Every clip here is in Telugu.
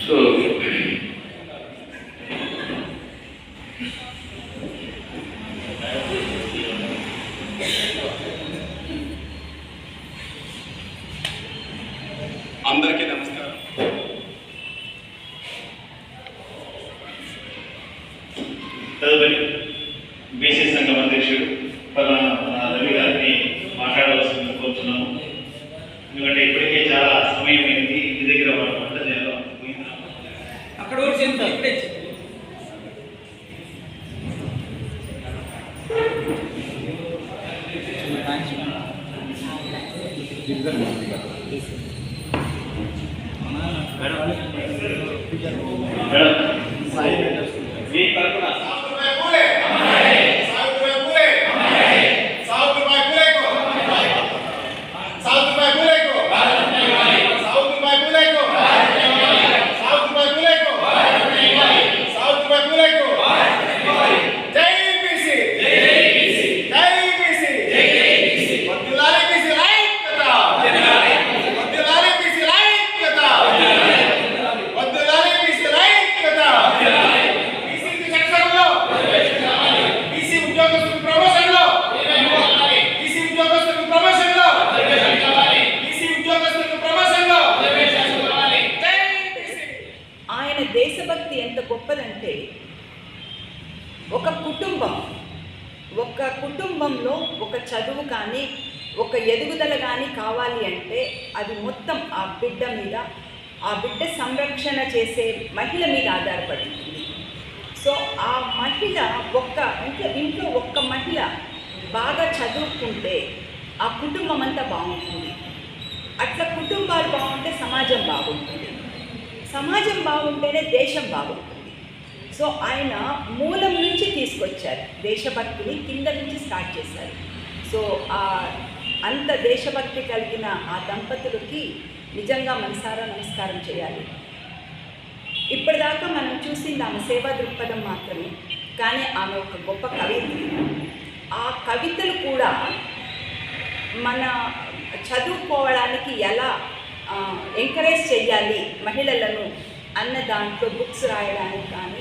సో అందరికీ అక్కడ కూడా చెప్తా ఇక్కడే మేడం మీ తరఫున సావిత్రిబాయి పూలే సావిత్రిబాయి పూలే సావిత్రిబాయి పూలేకు సావిత్రిబాయి పూలేకు సావిత్రిబాయి పూలేకు సావిత్రిబాయి పూలేకు సావిత్రిబాయి పూలేకు జై బీసీ జై బీసీ వద్దులాలి బీసీ ఐక్యత వద్దులాలి బీసీ ఐక్యత వద్దులాలి బీసీ ఐక్యత బీసీ సెక్షన్లో బీసీ ఉద్యోగస్తులకు ప్రమోషన్లో బీసీ ఉద్యోగస్తులకు ప్రమోషన్లో బీసీ ఉద్యోగస్తులకు ప్రమోషన్లో జై బీసీ ఆయన దేశభక్తి ఎంత గొప్పదంటే ఒక కుటుంబం ఒక కుటుంబంలో ఒక చదువు కానీ ఒక ఎదుగుదల కానీ కావాలి అంటే అది మొత్తం ఆ బిడ్డ మీద ఆ బిడ్డ సంరక్షణ చేసే మహిళ మీద ఆధారపడి ఉంటుంది సో ఆ మహిళ ఒక్క ఇంట్లో ఇంట్లో ఒక్క మహిళ బాగా చదువుకుంటే ఆ కుటుంబం అంతా బాగుంటుంది. అట్లా కుటుంబాలు బాగుంటే సమాజం బాగుంటుంది. సమాజం బాగుంటేనే దేశం బాగుంటుంది. సో ఆయన మూలం నుంచి తీసుకొచ్చారు. దేశభక్తిని కింద నుంచి స్టార్ట్ చేశారు. సో ఆ అంత దేశభక్తి కలిగిన ఆ దంపతులకి నిజంగా మనసారా నమస్కారం చేయాలి. ఇప్పటిదాకా మనం చూసింది ఆమె సేవా దృక్పథం మాత్రమే కానీ ఆమె ఒక గొప్ప కవిత్రి. ఆ కవితలు కూడా మన చదువుకోవడానికి ఎలా ఎంకరేజ్ చేయాలి మహిళలను అన్న దాంట్లో బుక్స్ రాయడానికి కానీ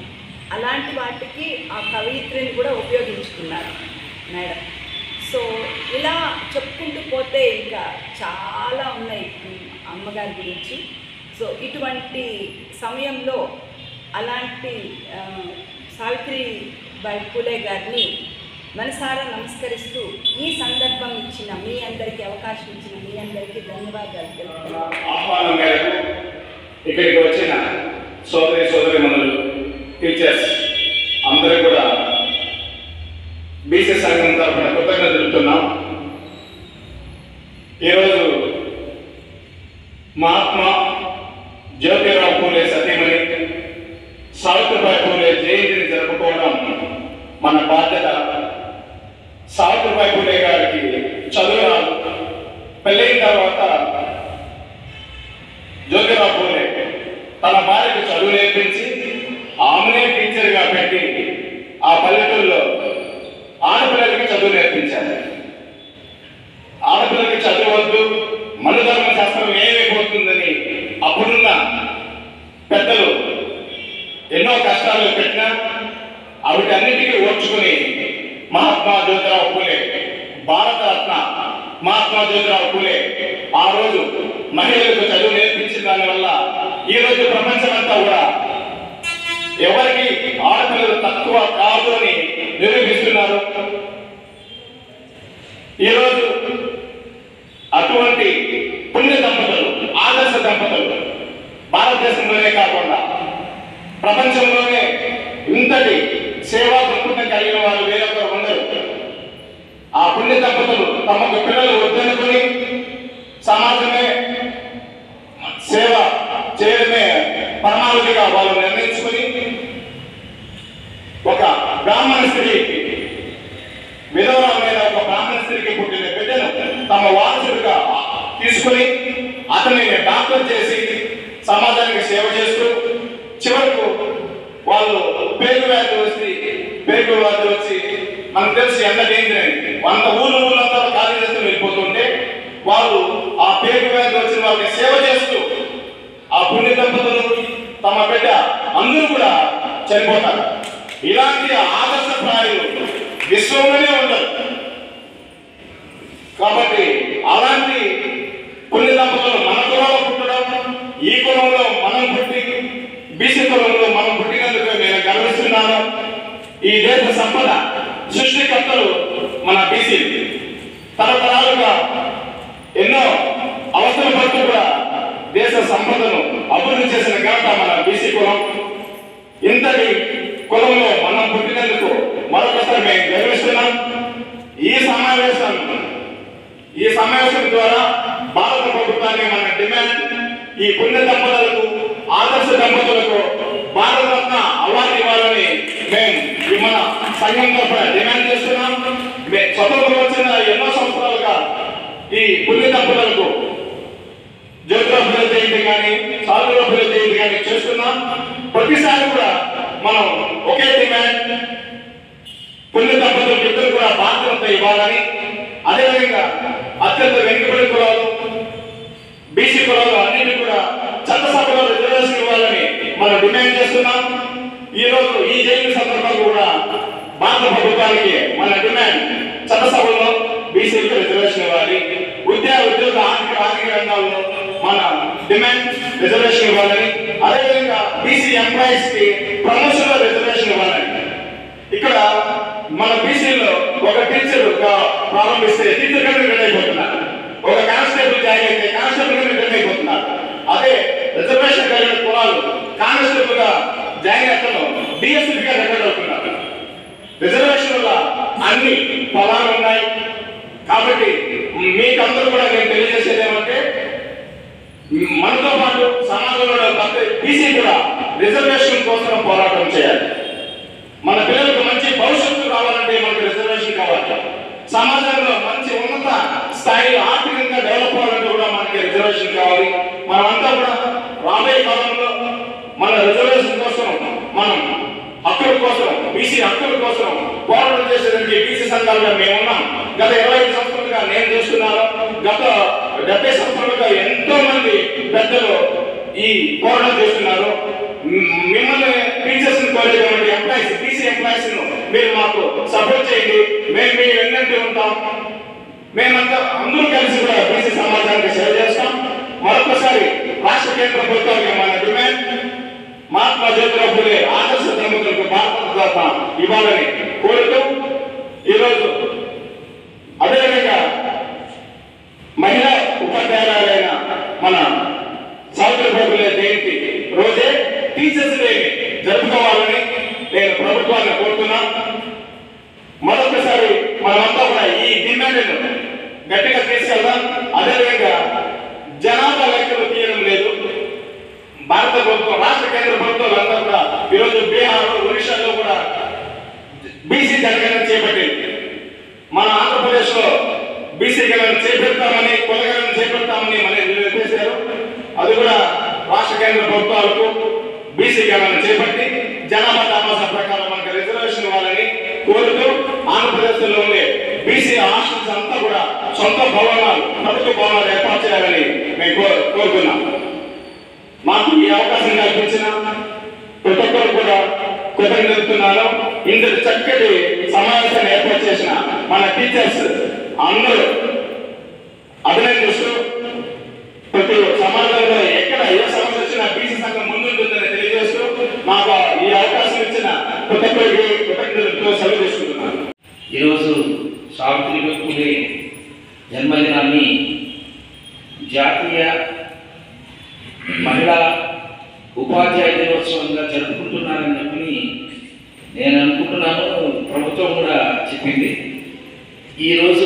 అలాంటి వాటికి ఆ కవిత్రిని కూడా ఉపయోగించుకున్నారు మేడం. సో ఇలా చెప్పుకుంటూ పోతే ఇంకా చాలా ఉన్నాయి అమ్మగారి గురించి. సో ఇటువంటి సమయంలో అలాంటి సావిత్రి సావిత్రిబాయి పూలే గారిని మనసారా నమస్కరిస్తూ ఈ సందర్భం ఇచ్చిన మీ అందరికీ అవకాశం ఇచ్చిన మీ అందరికీ ధన్యవాదాలు. ఇక్కడికి వచ్చిన సోదరి సోదరి మనులు టీచర్స్ అందరూ కూడా బీసీ సంఘం తరఫున కృతజ్ఞత తెలుపుతున్నాం. ఈరోజు మహాత్మా జ్యోతిరావు పూలే సతీమణి సావిత్రిబాయి పూలే జయంతిని జరుపుకోవడం మన బాధ్యత. సావిత్రిబాయి పూలే గారికి చదువు పెళ్ళైన తర్వాత జ్యోతిరావు పూలే తన భార్యకు చదువు నేర్పించి ఆమెనే టీచర్గా పెట్టి ఆ పల్లెటూరులో ఆడపిల్లలకి చదువు నేర్పించారు. ఆడపిల్లలకి చదువు వద్దు మనుధర్మ శాస్త్రం ఏమైపోతుందని అప్పుడున్న పెద్దలు ఎన్నో కష్టాలు పెట్టినా అవిటన్నిటికీ ఓర్చుకుని మహాత్మా జ్యోతిరావు పూలే భారతరత్న మహాత్మా జ్యోతిరావు పూలే ఆ రోజు మహిళలకు చదువు నేర్పించిన దానివల్ల ఈ రోజు ప్రపంచమంతా కూడా ఎవరికి ఆడపిల్లలు తక్కువ కాదు అని నిరూపిస్తున్నారు ఈరోజు అటువంటి పుణ్య దంపతులు ఆదర్శ దంపతులు భారతదేశంలోనే కాకుండా ప్రపంచంలోనే ఇంతటి సేవా దృక్పథం కలిగిన వారు వేరొకరు ఉండరు. ఆ పుణ్య దంపతులు తమకు పిల్లలు వద్దనుకుని సమాజమే సేవ చేయడమే పరమావధిగా వాళ్ళు నిర్ణయించుకుని ఒక బ్రాహ్మణ స్త్రీకి మీద ఒక బ్రాహ్మణ స్త్రీకి పుట్టిన బిడ్డను తమ వారసుడిగా తీసుకుని అతన్ని డాక్టర్ చేసి సమాజానికి సేవ చేస్తూ చివరకు వాళ్ళు పేరు వ్యాధి వచ్చి పేరు వ్యాధి వచ్చి మనకు తెలిసి ఎంత డేంజర్ అయింది వంద ఊళ్ళు ఊళ్ళంతా ఖాళీ చేస్తూ వెళ్ళిపోతుంటే వాళ్ళు ఆ పేరు వ్యాధి వచ్చిన వాళ్ళకి సేవ చేస్తూ ఆ పుణ్య దంపతులు తమ బిడ్డ అందరూ కూడా చనిపోతారు. ఇలాంటి ఆదర్శప్రాయులు విశ్వంలోనే ఉండరు కాబట్టి అలాంటి పుణ్య దంపతులు మన కులంలో పుట్టడం ఈ కులంలో మనం పుట్టి బీసీ కులంలో మనం పుట్టినందుకు నేను గర్విస్తున్నాను. ఈ దేశ సంపద సృష్టికర్తలు మన బీసీ. తరతరాలుగా ఎన్నో అవసరం పడుతూ కూడా దేశ సంపదను అభివృద్ధి చేసిన ఘనత మన బీసీ కులం ఇంతటి కులంలో మనం పుట్టినందుకు మరొకసారి మేము గర్విస్తున్నాం ఈ సమావేశం ఈ సమావేశం ద్వారా భారత మన డిమాండ్. ఈ పుణ్య దంపతులకు ఆదర్శ దంపతులకు భారతరత్న అవార్డు ఇవ్వాలని మేము మన సంఘం తరఫున డిమాండ్ చేస్తున్నాం. స్వతంత్రం వచ్చిన ఎన్నో సంవత్సరాలుగా ఈ పుణ్య దంపతులకు జ్యోతిరాపుల జయంతి కానీ సాధురాపుల జయంతి కానీ చేస్తున్నాం. ప్రతిసారి కూడా మనం ఒకే డిమాండ్. పుణ్య దంపతులకు ఇద్దరు కూడా బాధ్యత ఇవ్వాలని అదేవిధంగా అత్యంత వెనుకబడి కులాలు బీసీ కులాలు అన్నింటినీ కూడా చట్టసభలో రిజర్వేషన్ ఇవ్వాలని మనం డిమాండ్ చేస్తున్నాం. ఈ రోజు ఈ జైలు సందర్భంగా కూడా భారత ప్రభుత్వానికి మన డిమాండ్. చట్టసభలో బీసీలకు రిజర్వేషన్ ఇవ్వాలి. విద్యా ఉద్యోగ ఆర్థిక ఆర్థిక రంగాల్లో మన డిమాండ్ రిజర్వేషన్ ఇవ్వాలని. అదేవిధంగా బీసీ ఎంప్లాయీస్కి ప్రమోషన్లో రిజర్వేషన్ ఇవ్వాలని. ఇక్కడ మన బీసీలో ఒక టీచర్ ప్రారంభిస్తే టీచర్ కంటే అయిపోతున్నారు. ఒక కానిస్టేబుల్ జాయిన్ అయితే కానిస్టేబుల్ రిటర్న్ అయిపోతున్నారు. అదే రిజర్వేషన్ కలిగిన కులాలు కానిస్టేబుల్గా జాయిన్ అతను డిఎస్పీ గా రిటర్న్ అవుతున్నారు. రిజర్వేషన్ వల్ల అన్ని ఫలాలు ఉన్నాయి. కాబట్టి మీకందరూ కూడా నేను తెలియజేసేది ఏమంటే మనతో పాటు సమాజంలో ప్రతి బీసీ కూడా రిజర్వేషన్ కోసం పోరాటం చేయాలి. మన పిల్లలకు మంచి భవిష్యత్తు కావాలంటే మనకు రిజర్వేషన్ కావాలి. సమాజంలో మంచి ఉన్నత స్థాయి ఆర్థికంగా డెవలప్ అవ్వాలంటే కూడా మనకి రిజర్వేషన్ కావాలి. మనమంతా కూడా రాబోయే కాలంలో మన రిజర్వేషన్ కోసం మనం హక్కుల కోసం బీసీ హక్కుల కోసం పోరాటం చేసేదానికి బీసీ సంఘాలుగా మేమున్నాం. గత ఇరవై ఐదు సంవత్సరాలుగా నేను చేస్తున్నాను. గత డెబ్బై సంవత్సరాలుగా ఎంతో మంది పెద్దలు ఈ పోరాటం చేస్తున్నారు. మిమ్మల్ని టీచర్స్ కోరేటువంటి ఎంప్లాయీస్ బీసీ ఎంప్లాయీస్ మీరు మాకు సపోర్ట్ చేయండి. మేము మీ వెన్నంటి ఉంటాం. మేమంతా అందరూ కలిసి కూడా బీసీ సమాజానికి సేవ చేస్తాం. మరొకసారి రాష్ట్ర కేంద్ర ప్రభుత్వానికి మన డిమాండ్ మహాత్మా జ్యోతిరావు పూలే ఆదర్శ దంపతులకు భారత ఇవ్వాలని కోరుతూ ఈరోజు అదేవిధంగా మహిళా ఉపాధ్యాయులైన మన సావిత్రి బాబులే జయంతి రోజే టీచర్స్ నేను ప్రభుత్వాన్ని కోరుతున్నా. మరొకసారి మనమంతా కూడా ఈ డిమాండ్ గట్టిగా తీసుకెళ్దాం. అదేవిధంగా జనాభా లెక్కలు తీయడం లేదు. భారత ప్రభుత్వం రాష్ట్ర కేంద్ర ప్రభుత్వాలు అందరూ కూడా ఈరోజు బీహార్ ఒరిస్సాలో కూడా బీసీ జనగణన చేపట్టింది. మన ఆంధ్రప్రదేశ్లో బీసీ గణన చేపెడతామని కులగణన చేపెడతామని మన చేశారు. అది కూడా రాష్ట్ర కేంద్ర ప్రభుత్వాలకు బీసీ గణన చేపట్టి జనాభా దామాసా ప్రకారం మనకు రిజర్వేషన్ ఇవ్వాలని కోరుతూ ఆంధ్రప్రదేశ్లో ఉండే బీసీ హాస్టల్స్ అంతా కూడా సొంత భవనాలు ప్రభుత్వ భవనాలు ఏర్పాటు చేయాలని మేము కో- మాకు ఈ అవకాశం కల్పించిన ప్రతి ఒక్కరు కూడా కృతజ్ఞతున్నాను ఇంత చక్కటి సమావేశాన్ని ఏర్పాటు చేసిన మన టీచర్స్ అందరూ అభినందిస్తూ ప్రతి సమాజంలో ఎక్కడ ఏ సమస్య వచ్చినా బీసీ సంఘం ముందుంటుందని తెలియజేస్తూ మాకు ఈ అవకాశం ఇచ్చిన ప్రతి ఒక్కరికి కృతజ్ఞతలతో సెలవు తీసుకుంటున్నాను ఈరోజు సావిత్రి పూలే జన్మదినాన్ని జాతీయ మహిళా ఉపాధ్యాయ దినోత్సవంగా జరుపుకుంటున్నారని చెప్పి నేను అనుకుంటున్నాను ప్రభుత్వం కూడా చెప్పింది ఈరోజు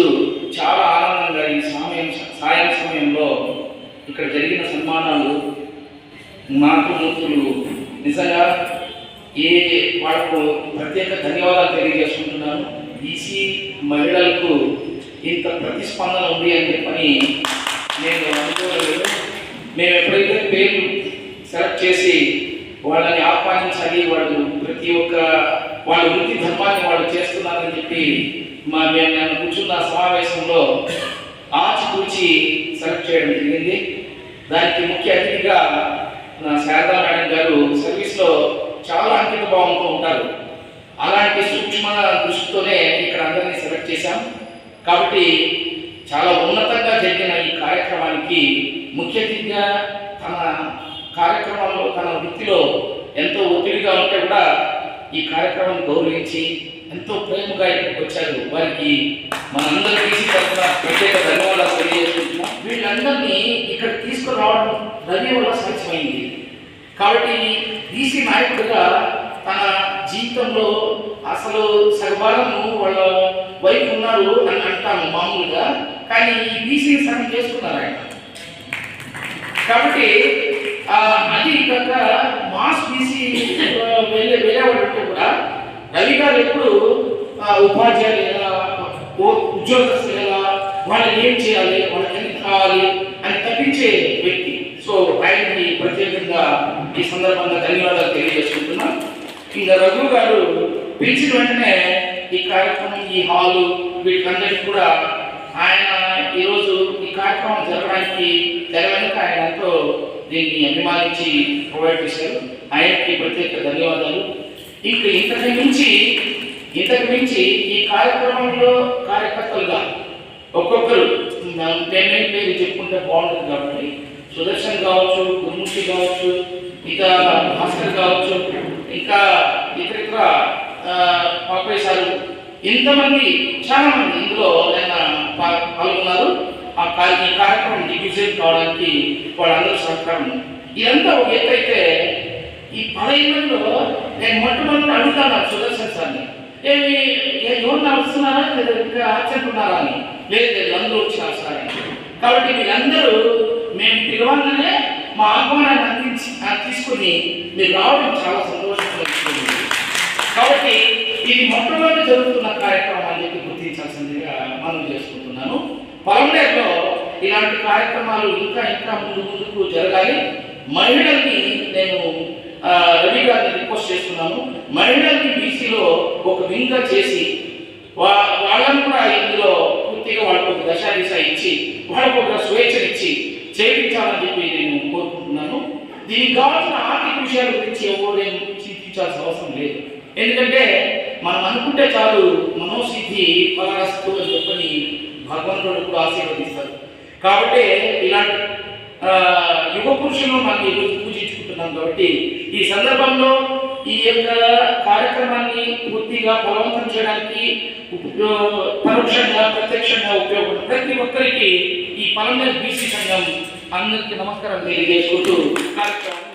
చాలా ఆనందంగా ఈ సమయం సాయం సమయంలో ఇక్కడ జరిగిన సన్మానాలు నాకు మూర్తులు నిజంగా ఏ వాళ్ళకు ప్రత్యేక ధన్యవాదాలు తెలియజేసుకుంటున్నాను. బీసీ మహిళలకు ఇంత ప్రతిస్పందన ఉంది అని చెప్పని నేను అనుకోలేదు. మేము ఎప్పుడైతే పేర్లు సెలెక్ట్ చేసి వాళ్ళని ఆహ్వానించాలి వాళ్ళు ప్రతి ఒక్క వాళ్ళ వృత్తి ధర్మాన్ని వాళ్ళు చేస్తున్నారని చెప్పి మా మేము నేను కూర్చున్న సమావేశంలో ఆచితూచి సెలెక్ట్ చేయడం జరిగింది. దానికి ముఖ్య అతిథిగా నా శారదా మేడం గారు సర్వీస్లో చాలా అంకిత భావంతో ఉంటారు. అలాంటి సూక్ష్మ దృష్టితోనే ఇక్కడ అందరినీ సెలెక్ట్ చేశాం. కాబట్టి చాలా ఉన్నతంగా జరిగిన ఈ కార్యక్రమానికి ముఖ్య అతిథిగా తన కార్యక్రమంలో తన వృత్తిలో ఎంతో ఒత్తిడిగా ఉంటే కూడా ఈ కార్యక్రమం గౌరవించి ఎంతో ప్రేమగా ఇక్కడికి వచ్చారు. వారికి మనందరికీ తరఫున ప్రత్యేక ధన్యవాదాలు తెలియజేసుకుంటున్నాం. వీళ్ళందరినీ ఇక్కడ తీసుకురావడం రవి వల్ల సాధ్యమైంది. కాబట్టి బీసీ నాయకుడిగా తన జీవితంలో అసలు సగభాగము వాళ్ళ వైపు ఉన్నారు అని అంటాము మామూలుగా. కానీ ఈ బీసీ సగం చేసుకున్నారు ఆయన. కాబట్టి అది కాక మాస్ బీసీ వెళ్ళే వెళ్ళేవాడు కూడా రవి గారు ఎప్పుడు ఉపాధ్యాయులు ఎలా ఉద్యోగస్తులు ఎలా వాళ్ళని ఏం చేయాలి వాళ్ళకి ఎంత కావాలి అని తప్పించే వ్యక్తి. సో ఆయనకి ప్రత్యేకంగా ఈ సందర్భంగా ధన్యవాదాలు తెలియజేసుకుంటున్నాం. ఇంకా రఘు గారు పిలిచిన వెంటనే ఈ కార్యక్రమం ఈ హాలు వీటికందరికీ కూడా ఆయన ఈరోజు ఈ కార్యక్రమం జరగడానికి తెర వెనుక ఆయన ఎంతో దీన్ని అభిమానించి ప్రొవైడ్ చేశారు. ఆయనకి ప్రత్యేక ధన్యవాదాలు. ఇక ఇంతకు మించి ఇంతకు మించి ఈ కార్యక్రమంలో కార్యకర్తలుగా ఒక్కొక్కరు పేమెంట్ పేరు చెప్పుకుంటే బాగుంటుంది కాబట్టి. సుదర్శన్ కావచ్చు గురుమూర్తి కావచ్చు ఇంకా భాస్కర్ కావచ్చు ఇంకా ఇతర ఇతర పాపయ్య ఇంతమంది చాలా మంది ఇందులో ఆయన పాల్గొన్నారు. ఆ ఈ కార్యక్రమం దిగ్విజయం కావడానికి వాళ్ళందరూ సహకారం. ఇదంతా ఒక ఎత్తు ఈ పదైదులో నేను మొట్టమొదటి అడుగుతాను సుదర్శన్ సార్ని. ఏమి ఏ- ఎవరిని వస్తున్నారా లేదా ఇంకా అని? లేదు లేదు అందరూ వచ్చినారు సార్. కాబట్టి మీరందరూ మేము పిలవాలనే మా ఆహ్వానాన్ని అందించి తీసుకుని మీరు రావడం చాలా సంతోషంగా కాబట్టి ఇది మొట్టమొదటి జరుగుతున్న కార్యక్రమం అని చెప్పి గుర్తించాల్సిందిగా మనం చేసుకుంటున్నాను ఇలాంటి కార్యక్రమాలు ఇంకా ఇంకా ముందు ముందుకు జరగాలి. మహిళల్ని నేను రవి గారిని రిక్వెస్ట్ చేస్తున్నాను. మహిళల్ని బీసీలో ఒక వింగ్గా చేసి వా వాళ్ళని కూడా ఇందులో పూర్తిగా వాళ్ళకు ఒక దశ దిశ ఇచ్చి వాళ్ళకు ఒక స్వేచ్ఛనిచ్చి చేయించాలని చెప్పి నేను కోరుకుంటున్నాను. దీనికి కావాల్సిన ఆర్థిక విషయాల గురించి ఎవరేం చింతించాల్సిన అవసరం లేదు. ఎందుకంటే మనం అనుకుంటే చాలు మనోసిద్ధి పరాస్తు అని చెప్పని భగవంతుడు ఎప్పుడు ఆశీర్వదిస్తారు కాబట్టి ఇలాంటి యువ యుగ పురుషులను మనం ఈరోజు పూజించుకుంటున్నాం కాబట్టి ఈ సందర్భంలో ఈ యొక్క కార్యక్రమాన్ని పూర్తిగా బలవంతం చేయడానికి పరోక్షంగా ప్రత్యక్షంగా ఉపయోగపడుతుంది. ప్రతి ఒక్కరికి ఈ పలంగా బీసీ సంఘం అందరికీ నమస్కారం తెలియజేసుకుంటూ కార్యక్రమం